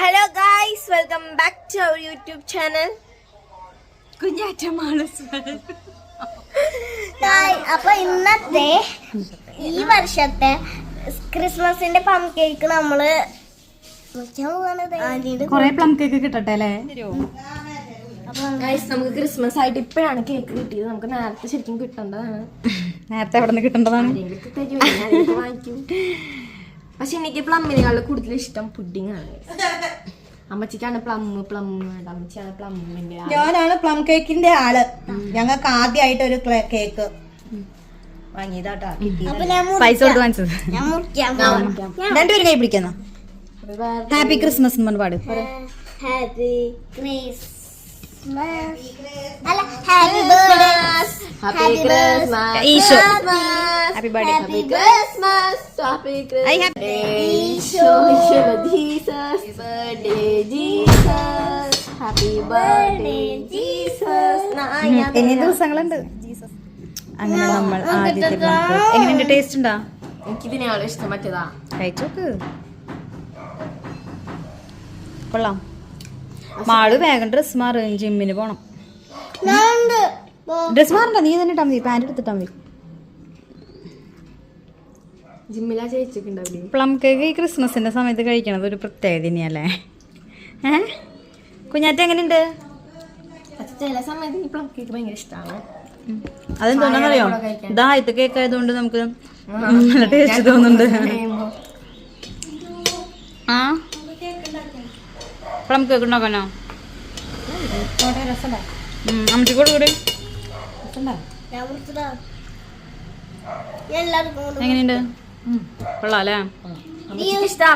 Hello guys welcome back to our YouTube channel കുഞ്ഞാറ്റമാണ് അപ്പൊ ഇന്നത്തെ ഈ വർഷത്തെ ക്രിസ്മസിന്റെ പം കേക്ക് നമ്മൾ കൊറേ പ്ലം കേക്ക് കിട്ടട്ടെ അല്ലേ? ഗായ്സ് നമുക്ക് ക്രിസ്മസ് ആയിട്ട് ഇപ്പോഴാണ് കേക്ക് കിട്ടിയത്. നമുക്ക് നേരത്തെ ശരിക്കും കിട്ടേണ്ടതാണ്. നേരത്തെ എവിടെ നിന്ന് കിട്ടേണ്ടതാണ് വാങ്ങിക്കും. പക്ഷെ എനിക്ക് പ്ലമ്മിനെക്കാളും കൂടുതൽ ഇഷ്ടം പുഡിംഗ് ആണ്. അമ്മച്ചിക്കാണ് പ്ലം പ്ലം അമ്മച്ചിയാണ് പ്ലമ്മിന്റെ ഞാനാണ് പ്ലം കേക്കിന്റെ ആൾ. ഞങ്ങൾക്ക് ആദ്യമായിട്ട് ഒരു കേക്ക് വാങ്ങിയതാട്ടാ പൈസ കൊടുത്ത് വാങ്ങിച്ചത്. രണ്ടുപേരും കൈ പിടിക്കുന്ന? ഹാപ്പി ക്രിസ്മസ് പാട്. ഹാപ്പി ക്രിസ്മസ് ഇനി ദിവസങ്ങളുണ്ട്. അങ്ങനെ നമ്മൾ ആദ്യത്തെ. എങ്ങനെയുണ്ട് ടേസ്റ്റ് ഉണ്ടാ? എനിക്കിതിനെയാളോ ഇഷ്ടം മറ്റേതാ കഴിച്ചോക്ക്. കൊള്ളാം. മാൾ വേഗം ഡ്രസ് മാറ് ജിമ്മിന് പോണം. ഡ്രസ് മാറണ്ട നീ തന്നെ ഇട്ടാ മതി പാന്റ് എടുത്തിട്ടാ മതി. പ്ലം കേക്ക് ഈ ക്രിസ്മസിന്റെ സമയത്ത് കഴിക്കണത് ഒരു പ്രത്യേക തന്നെയല്ലേ ഏ? കുഞ്ഞാറ്റ എങ്ങനെയുണ്ട്? ചില സമയത്ത് ഈ പ്ലം കേക്ക് ഭയങ്കര ഇഷ്ടമാണ് കൂടെ കഴിക്കാൻ. കേക്ക് ആയതുകൊണ്ട് നമുക്ക് നല്ല ടേസ്റ്റ് തോന്നുന്നുണ്ട്. ആ? കേക്ക് ഉണ്ടാക്കാനോ അമ്മച്ചി കൂടെ കൂടെ എങ്ങനെയുണ്ട് കൊള്ളാല്ലേ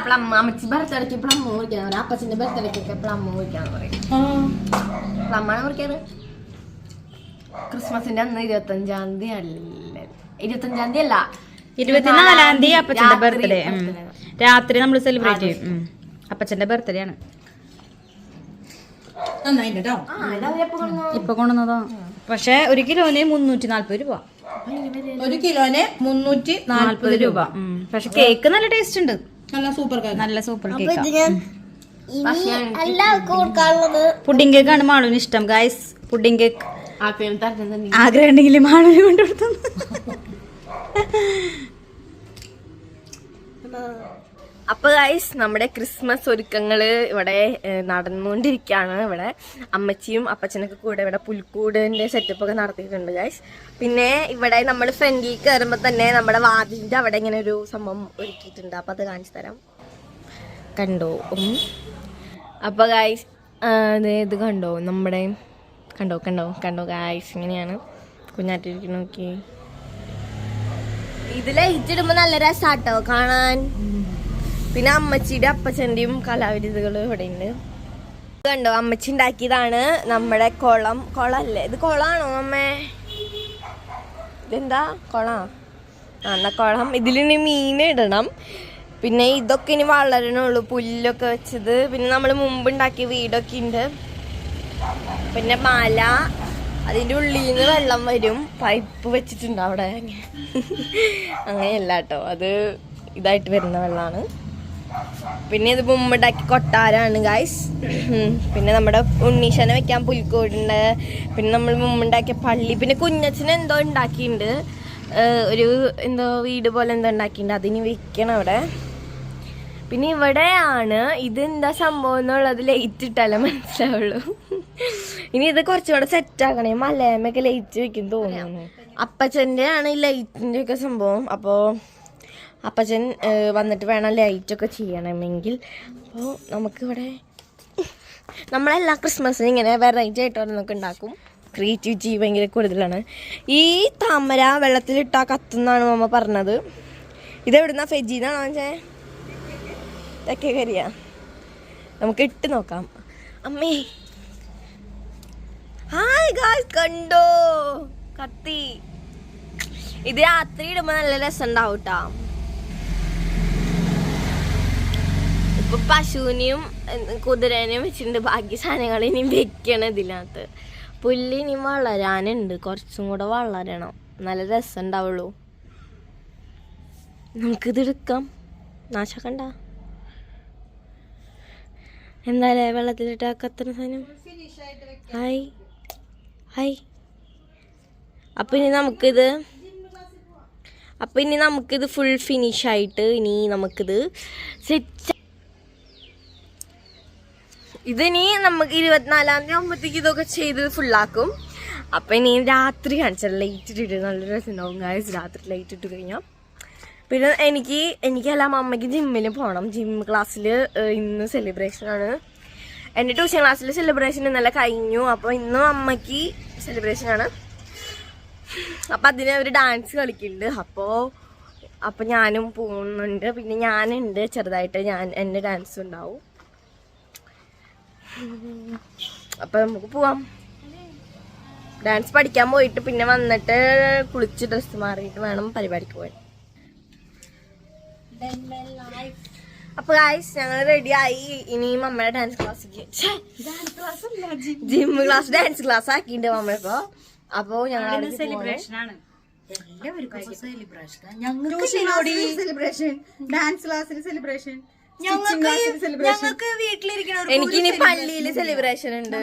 പ്ലം അമ്മച്ചി ബർത്ത്ഡേക്ക് പ്ലം മുറിക്കാൻ പറയും അപ്പച്ചന്റെ ബർത്ത്ഡേക്കൊക്കെ പ്ലം മുറിക്കാൻ പറയും പ്ലമ്മാണ് മുറിക്കാറ് ക്രിസ്മസിന്റെ അന്ന് ഇരുപത്തഞ്ചാം തീയതി അല്ല? ഇരുപത്തഞ്ചാം തീയതി അല്ല. ഇരുപത്തിനാലാം തീയതി അപ്പച്ചന്റെ രാത്രി ബർത്ത്ഡേ രാത്രി നമ്മൾ സെലിബ്രേറ്റ് ചെയ്യും. അപ്പച്ചന്റെ ബർത്ത്ഡേ ആണ്. കേട്ടോ? ഇപ്പൊ കൊണ്ടുവന്നതാ. പക്ഷെ ഒരു കിലോന് മുന്നൂറ്റി നാല്പത് രൂപ ഒരു കിലോന് മുന്നൂറ്റി നാല്പത് രൂപ. പക്ഷെ കേക്ക് നല്ല ടേസ്റ്റ് ഉണ്ട്. നല്ല സൂപ്പർ കേക്ക്. നല്ല സൂപ്പർ കേക്ക്. പുഡിംഗ് കേക്ക് ആണ് മാളുവിന് ഇഷ്ടം ഗായ്സ് പുഡിംഗ് കേക്ക് ആഗ്രഹം ഉണ്ടെങ്കിൽ മാളുവിന് കൊണ്ടുകൊടുത്തു അപ്പൊ ഗൈസ് നമ്മുടെ ക്രിസ്മസ് ഒരുക്കങ്ങൾ ഇവിടെ നടന്നുകൊണ്ടിരിക്കുകയാണ് ഇവിടെ. അമ്മച്ചിയും അപ്പച്ചനൊക്കെ കൂടെ ഇവിടെ പുൽക്കൂടിന്റെ സെറ്റപ്പ് ഒക്കെ നടത്തിയിട്ടുണ്ട് ഗൈസ് പിന്നെ ഇവിടെ നമ്മൾ ഫ്രണ്ടിൽ കയറുമ്പോൾ തന്നെ നമ്മുടെ വാതിലിന്റെ അവിടെ ഇങ്ങനെ ഒരു സംഭവം ഒരുക്കിയിട്ടുണ്ട്. അപ്പൊ അത് കാണിച്ചു തരാം. കണ്ടോ? അപ്പോൾ അപ്പൊ ഗൈസ് ഇത് കണ്ടോ? നമ്മുടെ കണ്ടോ കണ്ടോ കണ്ടോ ഗൈസ് ഇങ്ങനെയാണ്. കുഞ്ഞാറ്റിരിക്കുന്നു നോക്കി ഇതിലെ ഇടുമ്പോ നല്ല രസാട്ടോ കാണാൻ. പിന്നെ അമ്മച്ചിയുടെ അപ്പച്ചന്റെയും കലാവിരുതുകൾ ഇവിടെ ഉണ്ട് കണ്ടോ അമ്മച്ചി ഉണ്ടാക്കിയതാണ് നമ്മുടെ കുളം. കുളമല്ലേ ഇത് കുളമാണോ അമ്മേ? ഇതെന്താ? കുളാ? ആ എന്നാ കുളം. ഇതിലിനി മീൻ ഇടണം. പിന്നെ ഇതൊക്കെ ഇനി വളരണുള്ളൂ. പുല്ലൊക്കെ വെച്ചത്. പിന്നെ നമ്മൾ മുമ്പ് ഉണ്ടാക്കിയ വീടൊക്കെ ഉണ്ട്. പിന്നെ മല. അതിന്റെ ഉള്ളിൽ നിന്ന് വെള്ളം വരും. പൈപ്പ് വെച്ചിട്ടുണ്ട് അവിടെ. അങ്ങനെയല്ല കേട്ടോ. അത് ഇതായിട്ട് വരുന്ന വെള്ളമാണ്. പിന്നെ ഇത് മുമ്പുണ്ടാക്കി കൊട്ടാരാണ് ഗായ്സ് പിന്നെ നമ്മുടെ ഉണ്ണീശനെ വെക്കാൻ പുൽക്കോടുണ്ട്. പിന്നെ നമ്മൾ മുമ്പുണ്ടാക്കിയ പള്ളി. പിന്നെ കുഞ്ഞച്ചന് എന്തോ ഉണ്ടാക്കിയിട്ടുണ്ട് ഒരു എന്തോ വീട് പോലെ എന്തോ ഉണ്ടാക്കിയിട്ടുണ്ട് അതിന് വെക്കണം അവിടെ. പിന്നെ ഇവിടെയാണ് ഇത് എന്താ സംഭവം എന്നുള്ളത് ലൈറ്റ് ഇട്ടാലേ മനസ്സിലാവുള്ളൂ. ഇനി ഇത് കുറച്ചുകൂടെ സെറ്റ് ആക്കണേ. മലയമൊക്കെ ലൈറ്റ് വെക്കും തോന്നുന്നു. അപ്പച്ചന്റെ ആണ് ഈ ലൈറ്റിന്റെ ഒക്കെ സംഭവം. അപ്പോൾ അപ്പച്ചൻ വന്നിട്ട് വേണം ലൈറ്റൊക്കെ ചെയ്യണമെങ്കിൽ. അപ്പോൾ നമുക്കിവിടെ നമ്മളെല്ലാ ക്രിസ്മസിനും ഇങ്ങനെ വെറൈറ്റി ആയിട്ട് ഓരോന്നൊക്കെ ഉണ്ടാക്കും. ക്രിയേറ്റിവിറ്റി ഭയങ്കര കൂടുതലാണ്. ഈ താമര വെള്ളത്തിലിട്ടാ കത്തുന്നാണ് മമ്മ പറഞ്ഞത്. ഇതെവിടുന്ന ഫെജീന്നാണോ ചേ? ഇതൊക്കെ കരിയ നമുക്ക് ഇട്ട് നോക്കാം. അമ്മേ. ഹായ് ഗായ്സ് കണ്ടോ? കത്തി. ഇത് രാത്രി ഇടുമ്പോൾ നല്ല രസം ഉണ്ടാവും ട്ടാ. ഇപ്പൊ പശുവിനെയും കുതിരേനെയും വെച്ചിട്ടുണ്ട്. ബാക്കി സാധനങ്ങൾ ഇനി വെക്കണം ഇതിനകത്ത്. പുല്ല് ഇനി വളരാനുണ്ട്. കുറച്ചും കൂടെ വളരണം. നല്ല രസം ഉണ്ടാവുള്ളൂ നമുക്കിത് എടുക്കാം. നാശക്കണ്ട എന്തായാലേ വെള്ളത്തിലിട്ട് കത്തുന്ന സാധനം. ഹായ്. ഹായ്. അപ്പൊ ഇനി നമുക്കിത് അപ്പൊ ഇനി നമുക്കിത് ഫുൾ ഫിനിഷ് ആയിട്ട് ഇനി നമുക്കിത് സെറ്റ് ഇതിനി നമുക്ക് ഇരുപത്തിനാലാം തീയതി ആകുമ്പോഴത്തേക്ക് ഇതൊക്കെ ചെയ്ത് ഫുള്ളാക്കും അപ്പൊ ഇനി രാത്രി കാണിച്ചാൽ ലൈറ്റ് ഇട്ടിട്ട് നല്ല രസമുണ്ടാവും ഗായ്സ് രാത്രി ലൈറ്റ് ഇട്ട് കഴിഞ്ഞാൽ പിന്നെ എനിക്ക് എനിക്കല്ല അമ്മയ്ക്ക് ജിമ്മിൽ പോകണം ജിം ക്ലാസ്സിൽ ഇന്ന് സെലിബ്രേഷൻ ആണ്. എന്റെ ട്യൂഷൻ ക്ലാസ്സിൽ സെലിബ്രേഷൻ ഇന്നലെ കഴിഞ്ഞു. അപ്പോൾ ഇന്നും അമ്മയ്ക്ക് സെലിബ്രേഷൻ ആണ്. അപ്പം അതിന് അവർ ഡാൻസ് കളിക്കുന്നുണ്ട്. അപ്പോൾ അപ്പം ഞാനും പോകുന്നുണ്ട്. പിന്നെ ഞാനുണ്ട് ചെറുതായിട്ട്. ഞാൻ എന്റെ ഡാൻസ് ഉണ്ടാവും. അപ്പം നമുക്ക് പോവാം. ഡാൻസ് പഠിക്കാൻ പോയിട്ട് പിന്നെ വന്നിട്ട് കുളിച്ച് ഡ്രസ്സ് മാറിയിട്ട് വേണം പരിപാടിക്ക് പോകാൻ അപ്പൊ ഗായ്സ് ഞങ്ങൾ റെഡി ആയി. ഇനിയും അമ്മയുടെ ഡാൻസ് ക്ലാസ്സിക്ക് ജിം ക്ലാസ് ഡാൻസ് ക്ലാസ് ആക്കിണ്ട് അമ്മയിപ്പോ അപ്പൊ ഞങ്ങൾ സെലിബ്രേഷൻ ആണ്? സെലിബ്രേഷൻ ഡാൻസ് ക്ലാസ്സിൽ സെലിബ്രേഷൻ ഞങ്ങൾക്ക് വീട്ടിലിരിക്കണ എനിക്കിനി പള്ളിയിൽ സെലിബ്രേഷൻ ഉണ്ട്.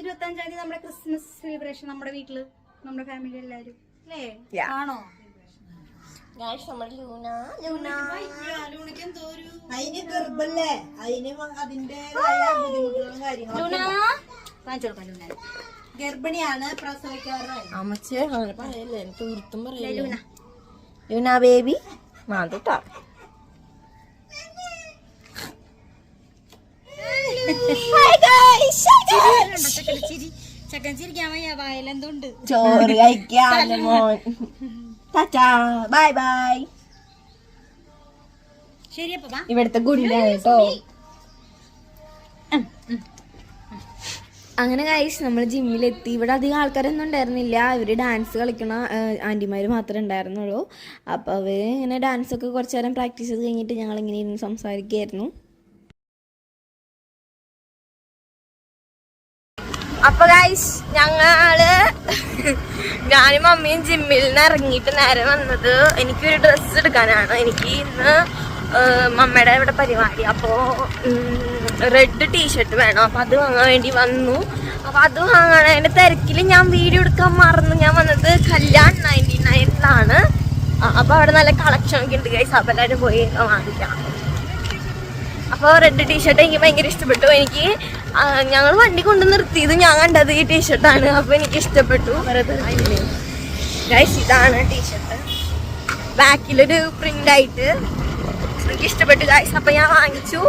ഇരുപത്തി അഞ്ചാം തീയതി നമ്മുടെ ക്രിസ്മസ് സെലിബ്രേഷൻ നമ്മുടെ വീട്ടിൽ നമ്മുടെ ഫാമിലി എല്ലാരും. അല്ലേ ആണോ? Guys, നമ്മുടെ ലൂന ലൂന. അതിന് ഗർഭല്ലേ? അതിന് അതിന്റേതായ ബുദ്ധിമുട്ടുകളും കാര്യങ്ങളും കാണിച്ചു കൊടുക്കാം ലൂന. ഗർഭിണിയാണ് പ്രസവിക്കാറ് അമ്മച്ചേ പറയല്ലേ? എനിക്ക് വൃത്തും പറയല്ലേ? ലൂന. ബേബി മാതൂട്ടാ ചക്കൻ ചിരിക്കാൻ വയ്യ വായലെന്തുണ്ട് ചോറ് മോൻ. ബൈ ബൈ ഇവിടുത്തെ കേട്ടോ. അങ്ങനെ കഴിച്ച് നമ്മൾ ജിമ്മിലെത്തി ഇവിടെ അധികം ആൾക്കാരൊന്നും ഉണ്ടായിരുന്നില്ല. ഇവർ ഡാൻസ് കളിക്കണ ആന്റിമാർ മാത്രമേ ഉണ്ടായിരുന്നുള്ളൂ. അപ്പോൾ അവർ ഇങ്ങനെ ഡാൻസൊക്കെ കുറച്ച് നേരം പ്രാക്ടീസ് ചെയ്ത് കഴിഞ്ഞിട്ട് ഞങ്ങൾ ഇങ്ങനെ ഇരുന്ന് സംസാരിക്കുകയായിരുന്നു അപ്പൊ ഗൈസ് ഞങ്ങൾ ഞാനും മമ്മിയും ജിമ്മിൽ നിന്ന് ഇറങ്ങിയിട്ട് നേരെ വന്നത് എനിക്കൊരു ഡ്രസ്സ് എടുക്കാനാണ്. എനിക്ക് ഇന്ന് മമ്മയുടെ ഇവിടെ പരിപാടി. അപ്പോൾ റെഡ് ടീഷർട്ട് വേണം. അപ്പോൾ അത് വാങ്ങാൻ വേണ്ടി വന്നു. അപ്പോൾ അത് വാങ്ങാനതിന്റെ തിരക്കിൽ ഞാൻ വീഡിയോ എടുക്കാൻ മറന്നു. ഞാൻ വന്നത് കല്യാൺ നയന്റി നയനിലാണ്. അപ്പോൾ അവിടെ നല്ല കളക്ഷൻ ഒക്കെ ഉണ്ട് ഗൈസ് അപ്പോൾ എല്ലാവരും പോയി വാങ്ങിക്കാം. അപ്പോൾ റെഡ് ടീഷർട്ട് എനിക്ക് ഭയങ്കര ഇഷ്ടപ്പെട്ടു. എനിക്ക് ഞങ്ങൾ വണ്ടി കൊണ്ട് നിർത്തിയത് ഞാൻ കണ്ടത് ഈ ടീഷർട്ടാണ് അപ്പൊ എനിക്ക് ഇഷ്ടപ്പെട്ടു. ഗൈസ് ഇതാണ് ടീഷർട്ട് ബാക്കിലൊരു പ്രിന്റ് ആയിട്ട് എനിക്ക് ഇഷ്ടപ്പെട്ടു ഗൈസ് അപ്പൊ ഞാൻ വാങ്ങിച്ചു.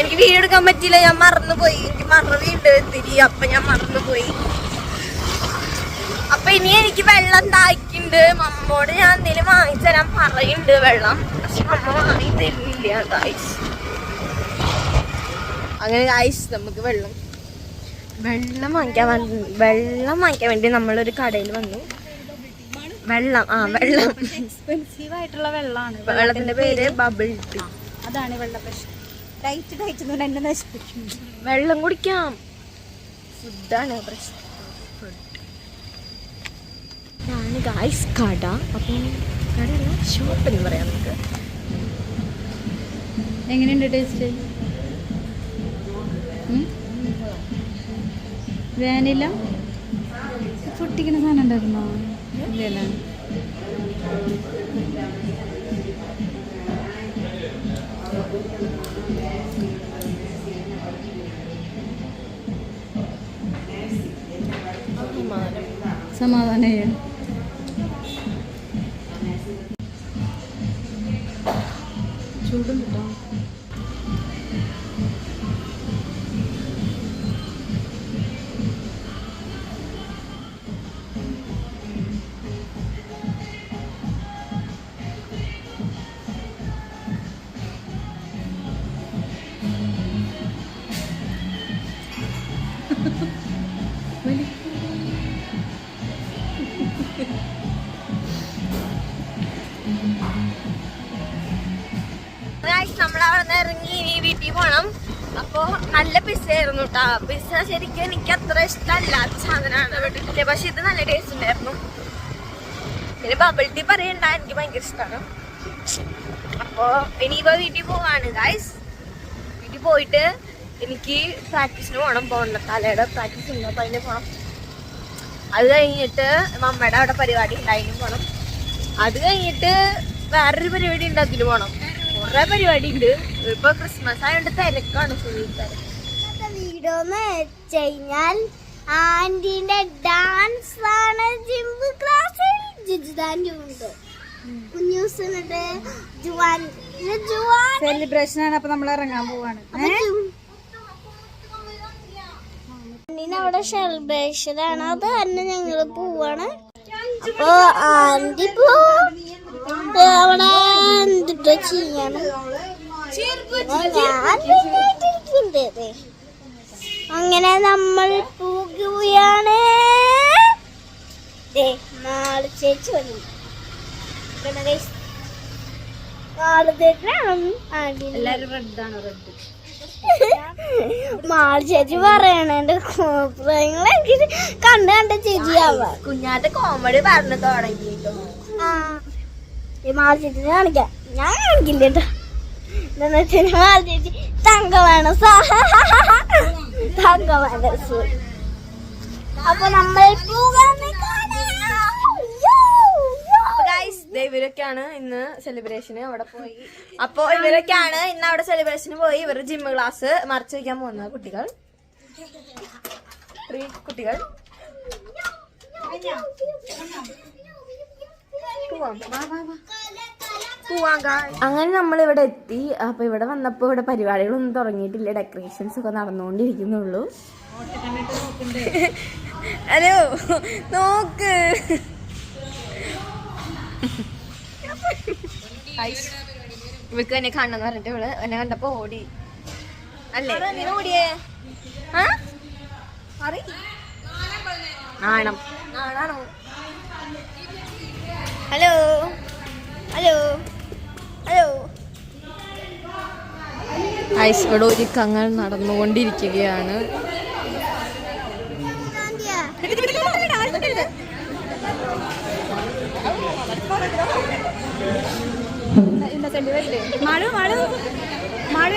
എനിക്ക് വീഡിയോ എടുക്കാൻ പറ്റിയില്ല. ഞാൻ മറന്നുപോയി. എനിക്ക് മറവിയുണ്ട് തിരി അപ്പൊ ഞാൻ മറന്നുപോയി. അപ്പൊ ഇനി എനിക്ക് വെള്ളം താക്കിണ്ട് മമ്മോട് ഞാൻ എന്തെങ്കിലും വാങ്ങിച്ചു തരാൻ പറയുന്നുണ്ട് വെള്ളം. പക്ഷെ മമ്മ വാങ്ങി തരുന്നില്ല ഗായ്സ് അങ്ങനെ ഐസ് നമുക്ക് വെള്ളം വെള്ളം വാങ്ങിക്കാൻ വെള്ളം വാങ്ങിക്കാൻ വേണ്ടി നമ്മളൊരു കടയിൽ വന്നു. വെള്ളം ആ വെള്ളം. എക്സ്പെൻസീവ് ആയിട്ടുള്ള വെള്ളമാണ്. വെള്ളത്തിന്റെ പേര് ബബിൾ ടീ അതാണ് വെള്ള പ്രശ്നം ഡയറ്റ് ഡയറ്റ് എന്ന് നശിപ്പിക്കും വെള്ളം കുടിക്കാം. ഫുഡാണ് പ്രശ്നം. ഗായ്സ് കട. അപ്പം കടയല്ല ഷോപ്പ് എന്ന് പറയാം നമുക്ക്. എങ്ങനെയുണ്ട് ടേസ്റ്റ് വാനില. പൊട്ടിക്കുന്ന സാധനം ഉണ്ടായിരുന്നോ? ഇല്ലല്ല? സമാധാനം വീട്ടിൽ പോണം. അപ്പോ നല്ല പിസ്സ ആയിരുന്നു കേട്ടോ പിസ്സ ശരിക്കും എനിക്ക് അത്ര ഇഷ്ടമല്ലാത്ത സാധനമാണ് വീട്ടിലെ പക്ഷെ ഇത് നല്ല ടേസ്റ്റ് ഉണ്ടായിരുന്നു. പിന്നെ ബബിൾ ടീ പറയണ്ട എനിക്ക് ഭയങ്കര ഇഷ്ടമാണ് അപ്പോ ഇനിയിപ്പോ വീട്ടിൽ പോവാണ് ഗായ്സ് വീട്ടിൽ പോയിട്ട് എനിക്ക് പ്രാക്ടീസിന് പോകണം പോകണ്ട തലയുടെ പ്രാക്ടീസ് ഉണ്ട്. അപ്പൊ അതിന് പോകണം അത് കഴിഞ്ഞിട്ട് മമ്മയുടെ അവിടെ പരിപാടി ഉണ്ട് അതിന് പോകണം അത് കഴിഞ്ഞിട്ട് വേറൊരു പരിപാടി ഉണ്ട് അതിന് പോകണം കുറെ പരിപാടി ഉണ്ട് ഇപ്പൊ ക്രിസ്മസ് ആയതുകൊണ്ട് തിരക്കാണ് ഫുൾ തിരക്ക് വീഡിയോ എന്ന് വെച്ച് കഴിഞ്ഞാൽ ആന്റിന്റെ ഡാൻസ് ആണ്. ജിമ്പ് ക്ലാസ്സിൽ ജിജുദാന്റെ ഉണ്ട്. ജുവാൻ. ജുവാൻ. സെലിബ്രേഷൻ ആണ്. അപ്പൊ നമ്മൾ ഇറങ്ങാൻ പോവാണ്. അവിടെ സെലിബ്രേഷൻ ആണ്. അത് തന്നെ ഞങ്ങൾ പോവാണ്. അപ്പൊ ആന്റി പോ. അവിടെ എന്തിട്ടോ ചെയ്യണം? അങ്ങനെ നമ്മൾ പോകുകയാണ്. നാളെ ചേച്ചി വന്നു. മാൾ ചേച്ചി പറയണേന്റെ അഭിപ്രായങ്ങൾ കണ്ട് കണ്ട ചേച്ചിയാവാ കുഞ്ഞാത്ത കോമഡി പറഞ്ഞു തുടങ്ങിട്ടോ ആ ഈ ചേച്ചിനെ കാണിക്കാം. ഞാൻ കാണിക്കില്ല കേട്ടോ എന്താന്ന് വെച്ചാൽ മാർജിറ്റ് തങ്ക വേണം. തങ്ക തങ്കമാണ് അപ്പൊ നമ്മൾ ഇവരൊക്കെയാണ് ഇന്ന് സെലിബ്രേഷന് അവിടെ പോയി. അപ്പൊ ഇവരൊക്കെയാണ് ഇന്ന് അവിടെ സെലിബ്രേഷന് പോയി. ഇവർ ജിം ക്ലാസ് മറച്ചു വയ്ക്കാൻ പോകുന്ന കുട്ടികൾ. കുട്ടികൾ. അങ്ങനെ നമ്മൾ ഇവിടെ എത്തി. അപ്പൊ ഇവിടെ വന്നപ്പോ ഇവിടെ പരിപാടികളൊന്നും തുടങ്ങിയിട്ടില്ല. ഡെക്കറേഷൻസ് ഒക്കെ നടന്നുകൊണ്ടിരിക്കുന്നുള്ളൂ. ഹലോ നോക്ക്. ഇവൾക്ക് എന്നെ കാണണം പറഞ്ഞിട്ട് ഇവൾ എന്നെ കണ്ടപ്പോ ഓടി. അല്ലേ? ഓടിയേ? ആ? ആണോ നാണം. നാണാണോ? ഹലോ ഹലോ ഹലോ ഐസ് ഇവിടെ ഒരുക്കങ്ങൾ നടന്നുകൊണ്ടിരിക്കുകയാണ്. മഴ മഴ മഴ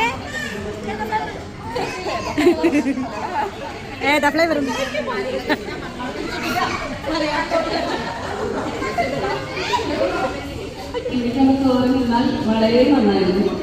ഏതാ ഫ്ലേവർ വളരെ നന്നായിരുന്നു.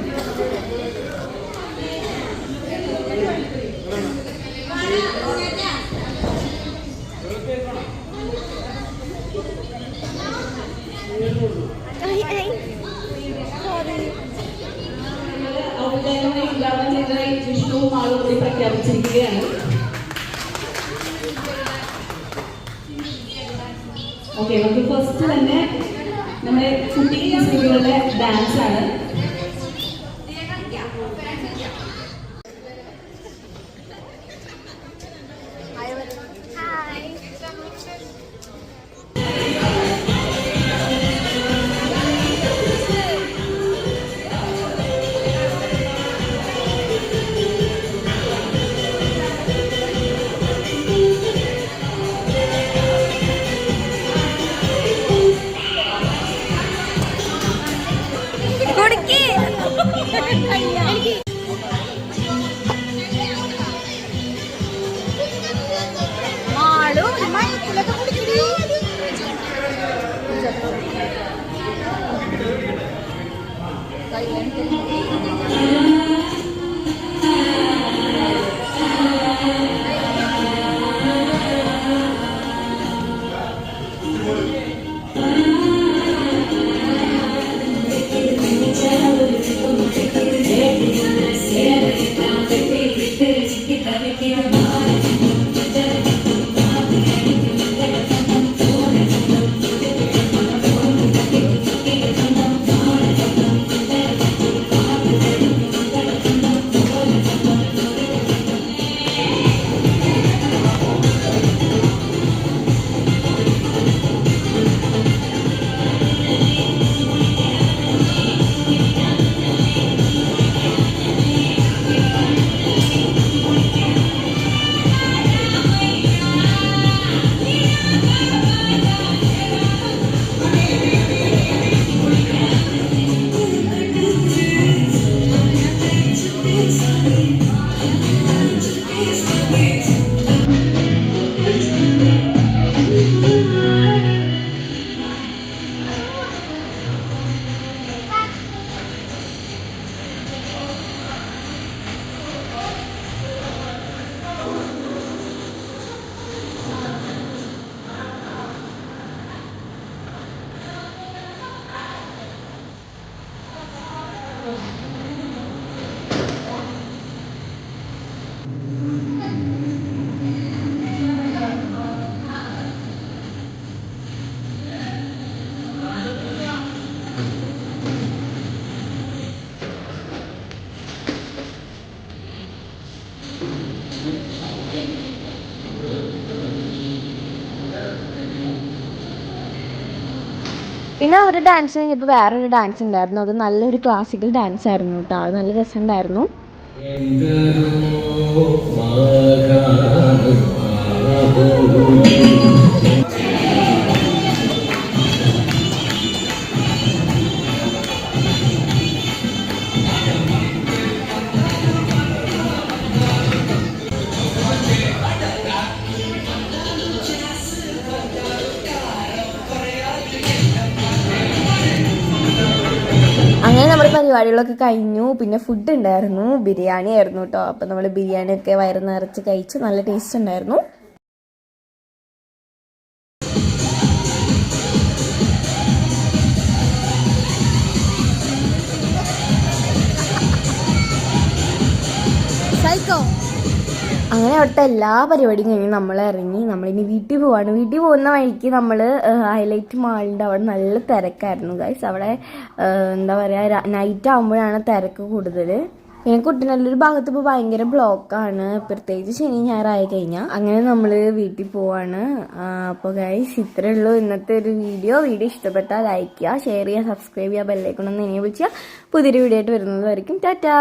大根。പിന്നെ അവരുടെ ഡാൻസ് കഴിഞ്ഞപ്പോൾ വേറൊരു ഡാൻസ് ഉണ്ടായിരുന്നു. അത് നല്ലൊരു ക്ലാസിക്കൽ ഡാൻസ് ആയിരുന്നു കേട്ടോ അത് നല്ല രസമുണ്ടായിരുന്നു. അങ്ങനെ പരിപാടികളൊക്കെ കഴിഞ്ഞു. പിന്നെ ഫുഡ് ഉണ്ടായിരുന്നു. ബിരിയാണി ആയിരുന്നു കേട്ടോ അപ്പം നമ്മൾ ബിരിയാണി ഒക്കെ വയറ് നിറച്ച് കഴിച്ചു നല്ല ടേസ്റ്റ് ഉണ്ടായിരുന്നു. അങ്ങനെ അവിടുത്തെ എല്ലാ പരിപാടിയും കഴിഞ്ഞ് നമ്മൾ ഇറങ്ങി. നമ്മളിനി വീട്ടിൽ പോവാണ്. വീട്ടിൽ പോകുന്ന വഴിക്ക് നമ്മൾ ഹൈലൈറ്റ് മാളിന്റെ അവിടെ നല്ല തിരക്കായിരുന്നു ഗൈസ് അവിടെ എന്താ പറയുക നൈറ്റ് ആകുമ്പോഴാണ് തിരക്ക് കൂടുതൽ പിന്നെ കുട്ടനല്ലൊരു ഭാഗത്ത് ഇപ്പോൾ ഭയങ്കര ബ്ലോക്കാണ് പ്രത്യേകിച്ച് ശനി ഞായറായി കഴിഞ്ഞാൽ അങ്ങനെ നമ്മൾ വീട്ടിൽ പോവാണ്. അപ്പോൾ ഗൈസ് ഇത്രയേ ഉള്ളൂ ഇന്നത്തെ ഒരു വീഡിയോ വീഡിയോ ഇഷ്ടപ്പെട്ടാൽ ലൈക്ക് ചെയ്യുക ഷെയർ ചെയ്യുക സബ്സ്ക്രൈബ് ചെയ്യുക ബെല്ലൈക്കൊണ്ടൊന്ന് എന്നെ വിളിച്ചാൽ പുതിയൊരു വീഡിയോ ആയിട്ട് വരുന്നതായിരിക്കും ടാറ്റാ!